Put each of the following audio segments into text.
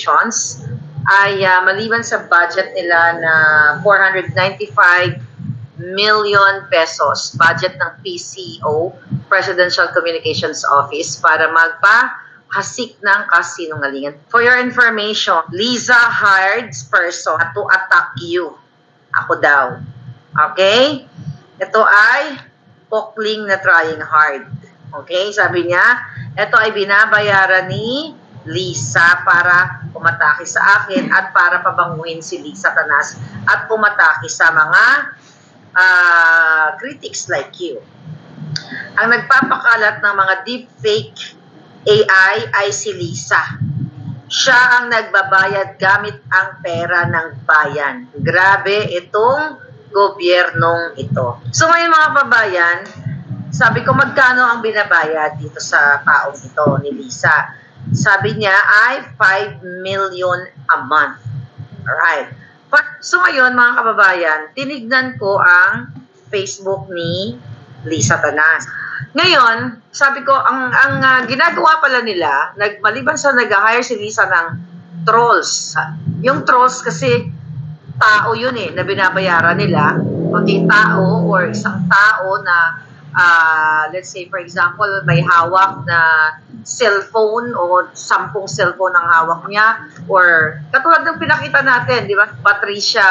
Communications ay ah, maliban sa budget nila na 495 million pesos, budget ng PCO, Presidential Communications Office, para magpa-hasik ng kasinungalingan. For your information, Lisa hired person to attack you. Ako daw. Okay? Ito ay pokling na trying hard. Okay? Sabi niya, ito ay binabayaran ni Lisa para pumatake sa akin at para pabanguhin si Lisa Tanas at pumatake sa mga ah, critics like you. Ang nagpapakalat ng mga deepfake AI ay si Lisa. Siya ang nagbabayad gamit ang pera ng bayan. Grabe itong gobyernong ito. So ngayon mga babayan, sabi ko magkano ang binabayad dito sa taong ito ni Lisa. Sabi niya ay 5 million a month. Alright. So ngayon mga kababayan, tinignan ko ang Facebook ni Lisa Tanas. Ngayon, sabi ko, ang, ang ah, ginagawa pala nila, nag, maliban sa nag-hire si Lisa ng trolls. Yung trolls kasi tao yun eh, na binabayaran nila. Okay, tao or isang tao na, ah, let's say for example, may hawak na cellphone o sampung cellphone ang hawak niya or katulad ng pinakita natin, di ba? Patricia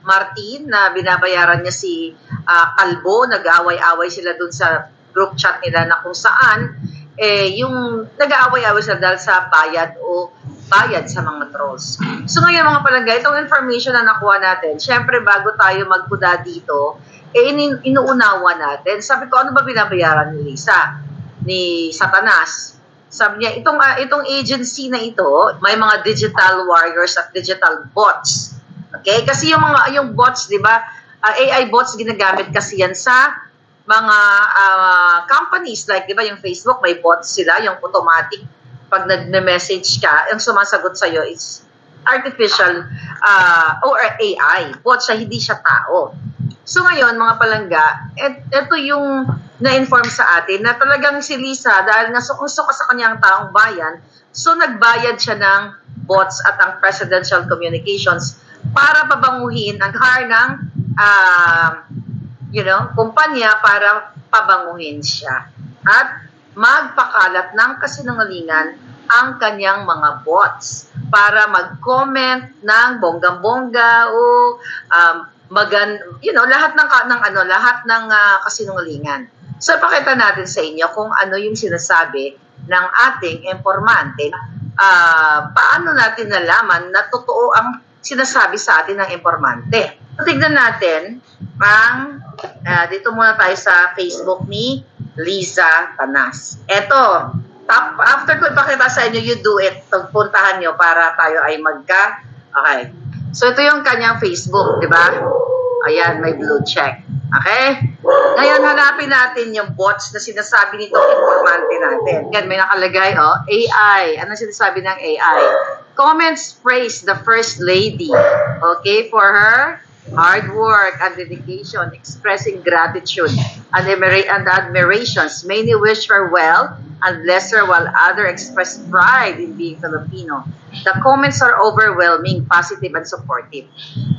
Martin na binabayaran niya si ah, Kalbo, nag-aaway-away sila dun sa group chat nila na kung saan eh yung nag-aaway-away sila dahil sa bayad o bayad sa mga trolls. So ngayon mga palangga, itong information na nakuha natin, syempre bago tayo magkuda dito, eh in- inuunawa natin. Sabi ko, ano ba binabayaran ni Lisa? Ni Satanas? Sabi niya, itong, ah, itong agency na ito, may mga digital warriors at digital bots. Okay? Kasi yung mga yung bots, 'di ba? ah, AI bots ginagamit kasi yan sa mga ah, companies like 'di ba yung Facebook may bots sila, yung automatic pag nag-message ka, yung sumasagot sa iyo is artificial ah, or AI. Bot siya, hindi siya tao. So ngayon, mga palangga, et, ito yung na-inform sa atin na talagang si Lisa, dahil nasuko-suka sa kanyang taong bayan, so nagbayad siya ng bots at ang presidential communications para pabanguhin ang hire ng ah, you know, kumpanya para pabanguhin siya. At magpakalat ng kasinungalingan ang kanyang mga bots para mag-comment ng bonggang-bongga o um, magan you know lahat ng ng ano lahat ng ah, kasinungalingan. So ipakita natin sa inyo kung ano yung sinasabi ng ating informante. Ah, paano natin nalaman na totoo ang sinasabi sa atin ng informante? So, tignan natin ang ah, dito muna tayo sa Facebook ni Liza Tanas. Eto, tap, after ko ipakita sa inyo, you do it. Pagpuntahan nyo para tayo ay magka... Okay. So, ito yung kanyang Facebook, di ba? Ayan, may blue check. Okay? Ngayon, hanapin natin yung bots na sinasabi nito informante natin. Yan, may nakalagay, oh, AI. Ano sinasabi ng AI? Comments praise the First Lady, okay, for her hard work and dedication, expressing gratitude and, and admirations. Many wish her well and bless her while others express pride in being Filipino. The comments are overwhelming, positive, and supportive.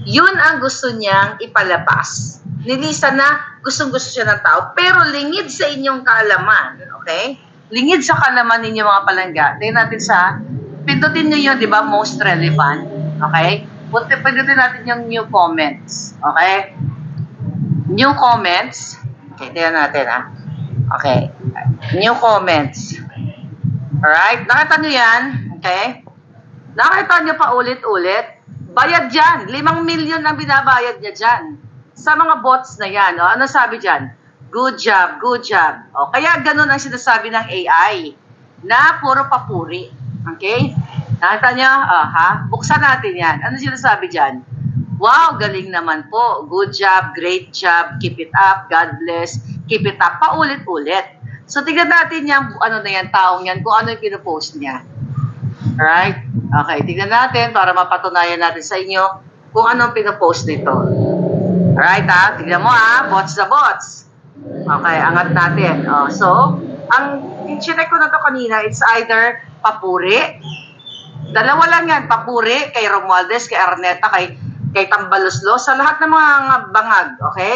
Yun ang gusto niyang ipalabas. Ni Lisa na gustong-gusto siya ng tao, pero lingid sa inyong kaalaman, okay? Lingid sa kaalaman ninyo mga palangga. Tingnan natin sa, pindutin niyo yun, di ba, most relevant, okay? Punti, pindutin natin yung new comments, okay? New comments, okay, tingnan natin ah. Okay, new comments. Alright, nakita niyo yan, okay? Nakita niyo pa ulit-ulit, bayad dyan. Limang milyon ang binabayad niya dyan. Sa mga bots na yan, oh, ano sabi dyan? Good job, good job. O, kaya ganun ang sinasabi ng AI na puro papuri. Okay? Nakita niyo? Ah, ha? Buksan natin yan. Ano sinasabi dyan? Wow, galing naman po. Good job, great job, keep it up, God bless, keep it up. Paulit-ulit. So, tignan natin yung ano na yan, taong yan, kung ano yung pinupost niya. Alright? Okay, tignan natin para mapatunayan natin sa inyo kung anong pinopost nito. Alright ha, tignan mo ha, bots na bots. Okay, angat natin. Oh, so, ang chinek ko na to kanina, it's either papuri, Dalawa lang yan, papuri kay Romualdez, kay Arneta, kay, kay Tambaloslo, sa lahat ng mga bangag, okay?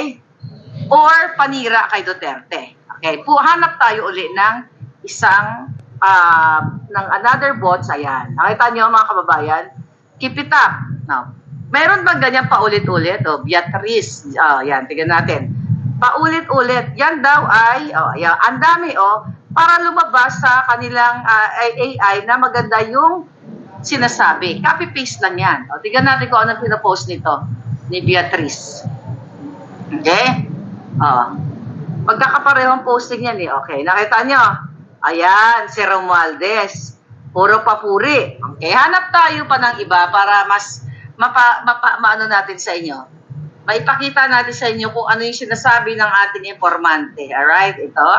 Or panira kay Duterte. Okay, po hanap tayo uli ng isang, ah, ng another bots, ayan. Nakita niyo mga kababayan? Keep it up. No. Meron bang ganyan paulit-ulit? O, Beatrice, ah, yan, tignan natin. Paulit-ulit. Yan daw ay, oh, yan, ang dami, oh, para lumabas sa kanilang ah, AI na maganda yung sinasabi. Copy-paste lang yan. O, tignan natin kung anong pinapost nito ni Beatrice. Okay? O. Magkakaparehong posting yan eh. Okay, nakita nyo? Ayan, si Romualdez. Puro papuri. Okay, hanap tayo pa ng iba para mas mapa, mapa, maano natin sa inyo. Maipakita natin sa inyo kung ano yung sinasabi ng ating informante. Alright, ito.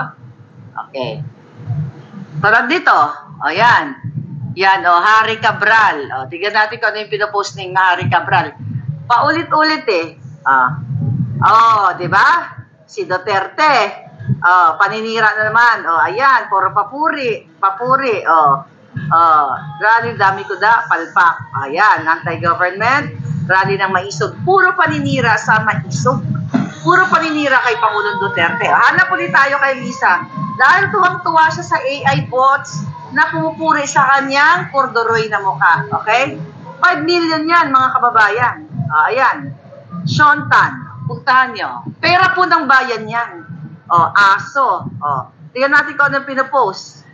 Okay. Tulad dito. O yan. Yan, o, Harry Cabral. O, tignan natin kung ano yung pinopost ng Harry Cabral. Paulit-ulit eh. Ah. Oh, di ba? Si Duterte. Oh, paninira na naman. Oh, ayan, puro papuri. Papuri. Oh. Oh, rally dami ko da, palpak. Ayan, anti-government, rally ng maisog. Puro paninira sa maisog. Puro paninira kay Pangulong Duterte. Hanap ulit tayo kay Lisa. Dahil tuwang-tuwa siya sa AI bots na pumupuri sa kanyang kordoroy na mukha. Okay? 5 million yan, mga kababayan. Ah, ayan. Sean Tan, puntahan nyo. Pera po ng bayan yan. O, aso. O, tingnan natin kung ano pinopost.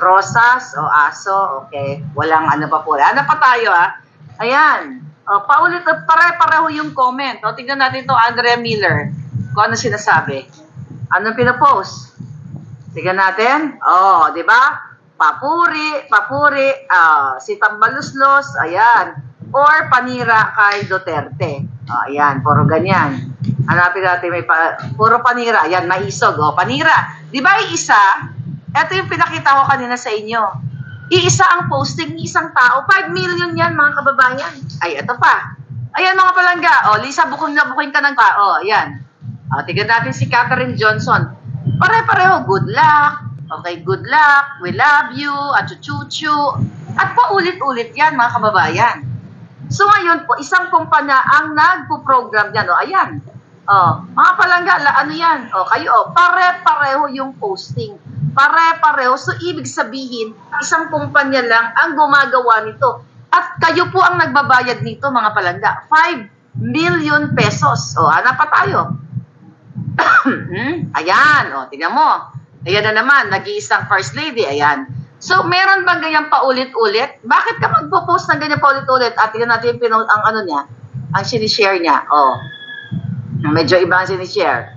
Rosas o aso, okay. Walang ano pa po. Ano pa tayo ah? Ayan. O, paulit, pare-pareho yung comment. O, tingnan natin to Andrea Miller. Kung ano sinasabi. Ano pinopost? Tingnan natin. Oh, di ba? Papuri, papuri, ah, si Tambaluslos, ayan. Or panira kay Duterte. Oh, ayan, puro ganyan. Hanapin natin may pa, puro panira. Ayan, maisog. Oh, panira. Di ba isa? Ito yung pinakita ko kanina sa inyo. Iisa ang posting ni isang tao. 5 million yan, mga kababayan. Ay, ito pa. Ayan, mga palangga. O, Lisa, bukong na buking ka ng tao. Ayan. O, tignan natin si Catherine Johnson. Pare-pareho, good luck. Okay, good luck. We love you. At chuchu At paulit-ulit yan, mga kababayan. So ngayon po, isang kumpanya ang nagpo-program niyan. O, ayan. O, mga palangga, la, ano yan? O, kayo, o, pare-pareho yung posting. Pare-pareho. So, ibig sabihin, isang kumpanya lang ang gumagawa nito. At kayo po ang nagbabayad nito, mga palangga. 5 million pesos. O, hanap pa tayo. Hmm? Ayan, o, tingnan mo. Ayan na naman, nag-iisang first lady, ayan. So, meron bang ganyan paulit-ulit? Bakit ka magpo-post ng ganyan paulit-ulit? At tingnan natin yung pino- ang ano niya, ang sinishare niya. Oh. Medyo iba ang sinishare.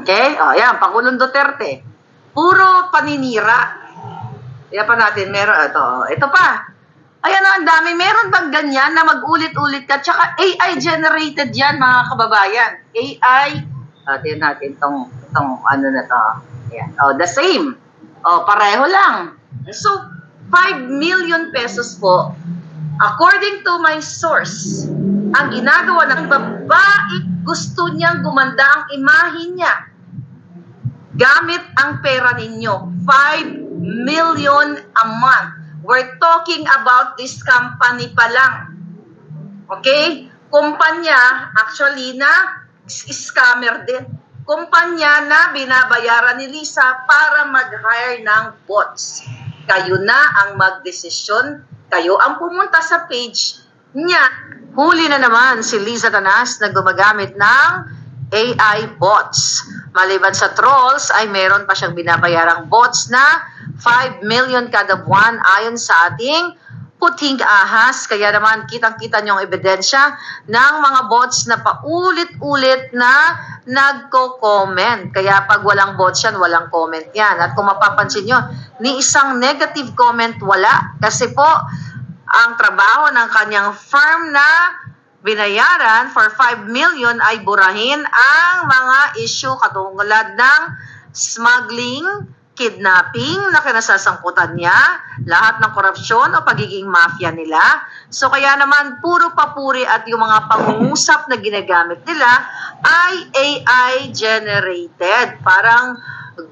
Okay? O, ayan, Pangulong Duterte. Puro paninira. Ayan pa natin, meron, ito, oh. ito pa. Ayan na, ang dami. Meron bang ganyan na mag-ulit-ulit ka? Tsaka AI generated yan, mga kababayan. AI, uh, tingnan natin tong, tong ano na to. Ayan. Oh, the same. Oh, pareho lang. So, 5 million pesos po, according to my source, ang ginagawa ng babae, gusto niyang gumanda ang imahe niya. Gamit ang pera ninyo. 5 million a month. We're talking about this company pa lang. Okay? Kumpanya, actually, na scammer din. Kumpanya na binabayaran ni Lisa para mag-hire ng bots. Kayo na ang magdesisyon. Kayo ang pumunta sa page niya. Huli na naman si Liza Tanas na gumagamit ng AI bots. Maliban sa trolls, ay meron pa siyang binabayarang bots na 5 million kada buwan ayon sa ating puting ahas. Kaya naman kitang-kita niyo ang ebidensya ng mga bots na paulit-ulit na nagko-comment. Kaya pag walang bots yan, walang comment yan. At kung mapapansin nyo, ni isang negative comment wala. Kasi po, ang trabaho ng kanyang firm na binayaran for 5 million ay burahin ang mga issue katulad ng smuggling, kidnapping na kinasasangkutan niya, lahat ng korupsyon o pagiging mafia nila. So kaya naman puro papuri at yung mga pangungusap na ginagamit nila ay AI generated. Parang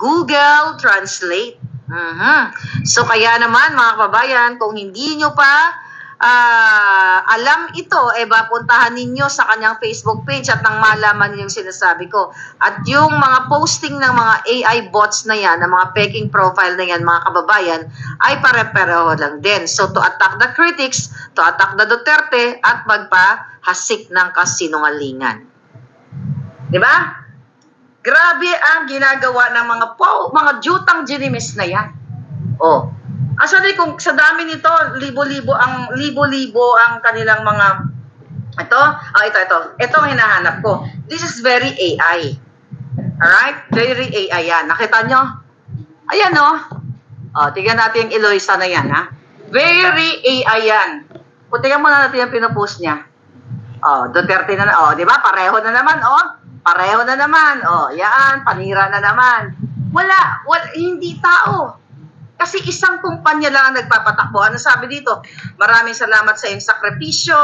Google Translate. Mhm. So kaya naman mga kababayan, kung hindi nyo pa ah, alam ito, eh ba, puntahan ninyo sa kanyang Facebook page at nang malaman yung sinasabi ko. At yung mga posting ng mga AI bots na yan, ng mga peking profile na yan, mga kababayan, ay pare-pareho lang din. So to attack the critics, to attack the Duterte, at magpahasik ng kasinungalingan. Di ba? Grabe ang ginagawa ng mga po, mga jutang ginimis na yan. Oh. Actually, kung sa dami nito, libo-libo ang libo-libo ang kanilang mga ito, oh, ito, ito. Ito ang hinahanap ko. This is very AI. Alright? Very AI yan. Nakita nyo? Ayan, oh. Oh, tignan natin yung Eloisa na yan, ha? Very AI yan. O, muna natin yung pinupost niya. Oh, Duterte na, oh, di ba? Pareho na naman, oh. Pareho na naman. Oh, yan, panira na naman. Wala, wala hindi tao. Kasi isang kumpanya lang ang nagpapatakbo. Ano sabi dito? Maraming salamat sa iyong sakripisyo,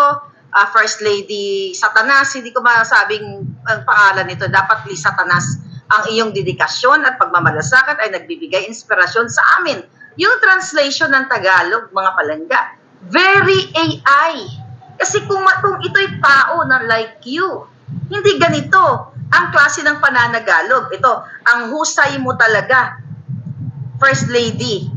ah, First Lady Satanas. Hindi ko masabing ang pangalan nito. Dapat Lee Satanas ang iyong dedikasyon at pagmamalasakit ay nagbibigay inspirasyon sa amin. Yung translation ng Tagalog, mga palangga, very AI. Kasi kung, kung ito'y tao na like you, hindi ganito ang klase ng pananagalog. Ito, ang husay mo talaga, First Lady.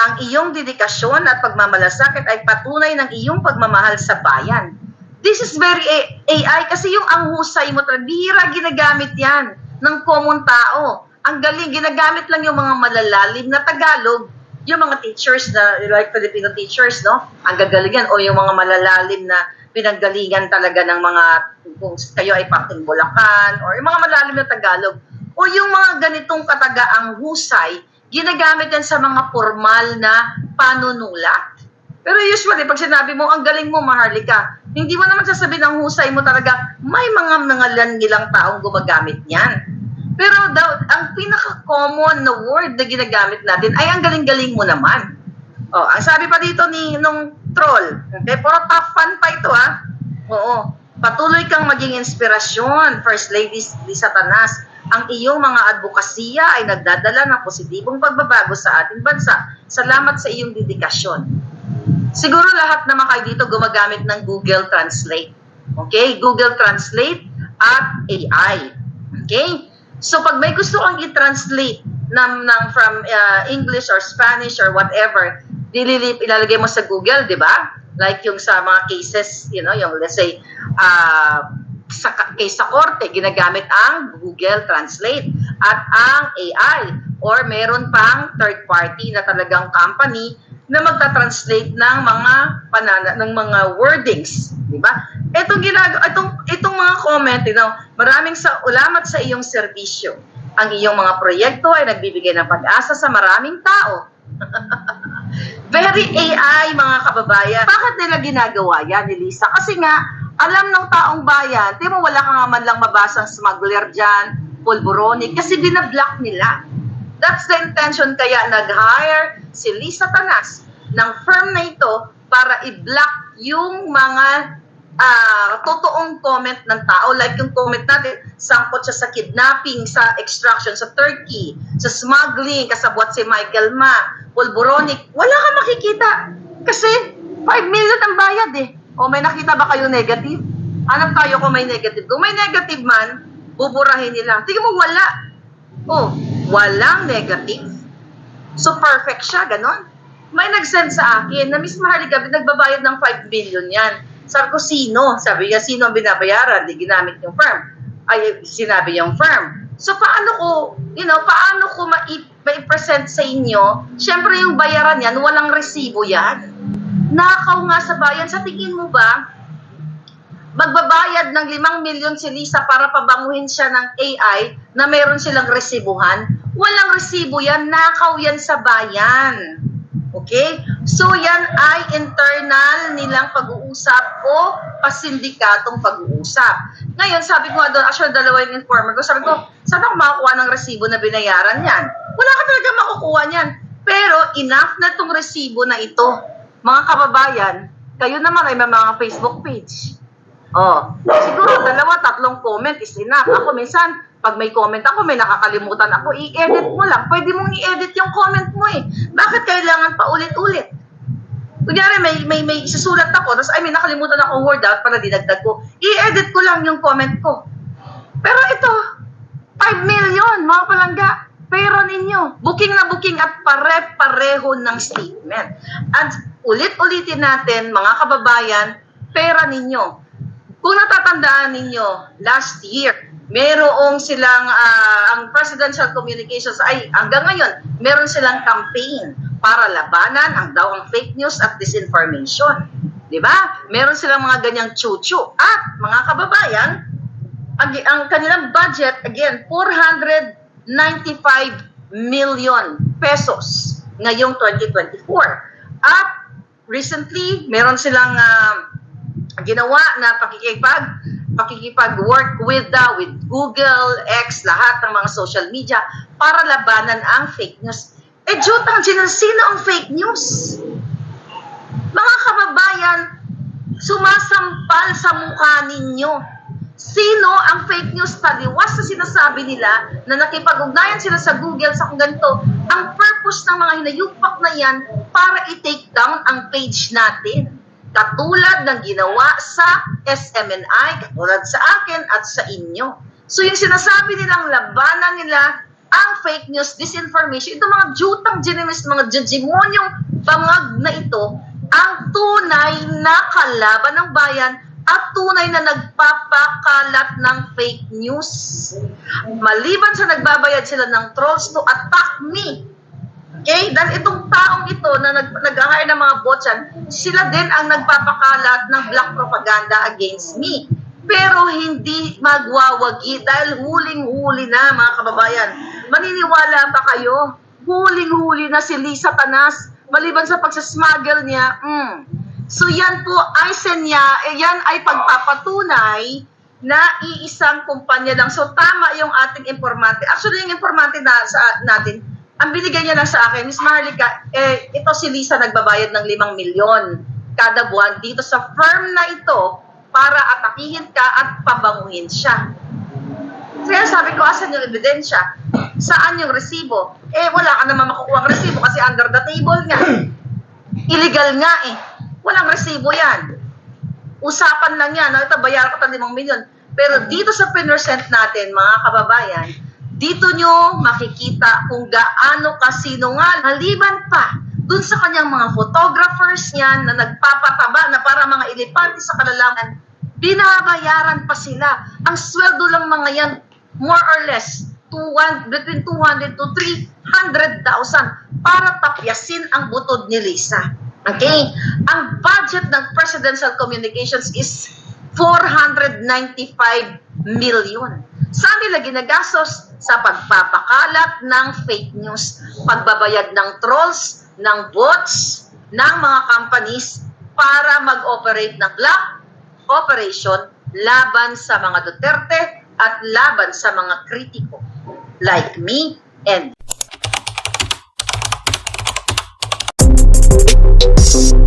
Ang iyong dedikasyon at pagmamalasakit ay patunay ng iyong pagmamahal sa bayan. This is very AI kasi yung ang husay mo talaga, bihira ginagamit yan ng common tao. Ang galing, ginagamit lang yung mga malalalim na Tagalog, yung mga teachers na, like Filipino teachers, no? Ang gagaling yan. O yung mga malalalim na pinanggalingan talaga ng mga, kung kayo ay Paking Bulacan, or yung mga malalim na Tagalog. O yung mga ganitong katagaang husay, ginagamit yan sa mga formal na panunulat. Pero usually, pag sinabi mo, ang galing mo, Maharlika, hindi mo naman sasabihin ang husay mo talaga, may mga mga nilang taong gumagamit niyan. Pero daw, ang pinaka-common na word na ginagamit natin ay ang galing-galing mo naman. Oh, ang sabi pa dito ni nung troll, okay, puro top fan pa ito ha. Oo. Patuloy kang maging inspirasyon, First Lady di Satanas. Ang iyong mga advokasya ay nagdadala ng positibong pagbabago sa ating bansa. Salamat sa iyong dedikasyon. Siguro lahat naman kayo dito gumagamit ng Google Translate. Okay? Google Translate at AI. Okay? So pag may gusto kang i-translate ng, ng from uh, English or Spanish or whatever, dililip, ilalagay mo sa Google, di ba? Like yung sa mga cases, you know, yung let's say, uh, sa case sa korte, ginagamit ang Google Translate at ang AI or meron pang third party na talagang company na magta-translate ng mga panana ng mga wordings, di ba? Itong ginagawa itong itong mga comment, you know, maraming sa ulamat sa iyong serbisyo. Ang iyong mga proyekto ay nagbibigay ng pag-asa sa maraming tao. Very AI, mga kababayan. Bakit nila ginagawa yan, Elisa? Kasi nga, alam ng taong bayan, di mo wala ka nga man lang mabasang smuggler dyan, pulburonic, kasi binablock nila. That's the intention kaya nag-hire si Lisa Tanas ng firm na ito para i-block yung mga ah, totoong comment ng tao. Like yung comment natin, sangkot siya sa kidnapping, sa extraction sa Turkey, sa smuggling, kasabwat si Michael Ma, pulburonic. Wala kang makikita. Kasi 5 million ang bayad eh. O may nakita ba kayo negative? Hanap tayo kung may negative. Kung may negative man, buburahin nila. Tingnan mo, wala. Oh, walang negative. So perfect siya, ganon. May nag-send sa akin na Miss Maharlika, nagbabayad ng 5 billion yan. Sabi ko, sino? Sabi niya, sino ang binabayaran? Di ginamit yung firm. Ay, sinabi yung firm. So paano ko, you know, paano ko mai-present sa inyo? Siyempre yung bayaran yan, walang resibo yan. Nakaw nga sa bayan. Sa tingin mo ba, magbabayad ng 5 milyon si Lisa para pabanguhin siya ng AI na meron silang resibuhan. Walang resibo yan, nakaw yan sa bayan. Okay? So yan ay internal nilang pag-uusap o pasindikatong pag-uusap. Ngayon, sabi ko nga doon, actually dalawa yung informer ko, sabi ko, saan ako makakuha ng resibo na binayaran yan? Wala ka talaga makukuha niyan. Pero enough na itong resibo na ito. Mga kababayan, kayo naman ay may mga Facebook page. Oh, siguro dalawa, tatlong comment is enough. Ako minsan, pag may comment ako, may nakakalimutan ako, i-edit mo lang. Pwede mong i-edit yung comment mo eh. Bakit kailangan pa ulit-ulit? Kunyari, may, may, may isusulat ako, tapos ay may nakalimutan akong word out para dinagdag ko. I-edit ko lang yung comment ko. Pero ito, 5 million, mga palangga. Pero ninyo, booking na booking at pare-pareho ng statement. At ulit-ulitin natin, mga kababayan, pera ninyo. Kung natatandaan ninyo, last year, merong silang, ah, ang Presidential Communications, ay hanggang ngayon, meron silang campaign para labanan ang daw ang fake news at disinformation. Di ba? Meron silang mga ganyang chuchu. At mga kababayan, ang, ang kanilang budget, again, 495 million pesos ngayong 2024. At recently, meron silang ah, ginawa na pakikipag pakikipag-work with the with Google, X, lahat ng mga social media para labanan ang fake news. Eh, jutang sino, sino ang fake news? Mga kababayan, sumasampal sa mukha ninyo. Sino ang fake news taliwas sa sinasabi nila na nakipag-ugnayan sila sa Google sa kung ganito? Ang purpose ng mga hinayupak na yan para i-take down ang page natin. Katulad ng ginawa sa SMNI, katulad sa akin at sa inyo. So yung sinasabi nilang labanan nila ang fake news, disinformation, ito mga jutang genimis, mga judgimonyong bangag na ito, ang tunay na kalaban ng bayan at tunay na nagpapakalat ng fake news. Maliban sa nagbabayad sila ng trolls to attack me. Okay? Dahil itong taong ito na nag, nag-hire ng mga bots yan, sila din ang nagpapakalat ng black propaganda against me. Pero hindi magwawagi dahil huling-huli na mga kababayan. Maniniwala ba kayo? Huling-huli na si Lisa Tanas maliban sa pagsasmuggle niya. Mm. So yan po ay senya, eh, yan ay pagpapatunay na iisang kumpanya lang. So tama yung ating informante. Actually yung informante na sa natin, ang binigay niya lang sa akin, Miss Maharlika, eh, ito si Lisa nagbabayad ng 5 milyon kada buwan dito sa firm na ito para atakihin ka at pabanguhin siya. Kaya sabi ko, asan yung ebidensya? Saan yung resibo? Eh, wala ka naman makukuha ang resibo kasi under the table nga. Illegal nga eh. Walang resibo yan. Usapan lang yan. Ito, bayaran ko ng 5 milyon. Pero dito sa pinersent natin, mga kababayan, dito nyo makikita kung gaano kasinungal. Maliban pa, dun sa kanyang mga photographers niyan na nagpapataba na para mga ilipante sa kalalaman, binabayaran pa sila. Ang sweldo lang mga yan, more or less, two- between 200 to 300,000 para tapyasin ang butod ni Lisa. Okay? Ang budget ng Presidential Communications is 495 million. Saan nila ginagastos? Sa pagpapakalat ng fake news, pagbabayad ng trolls, ng bots, ng mga companies para mag-operate ng black operation laban sa mga Duterte at laban sa mga kritiko like me and Thank you.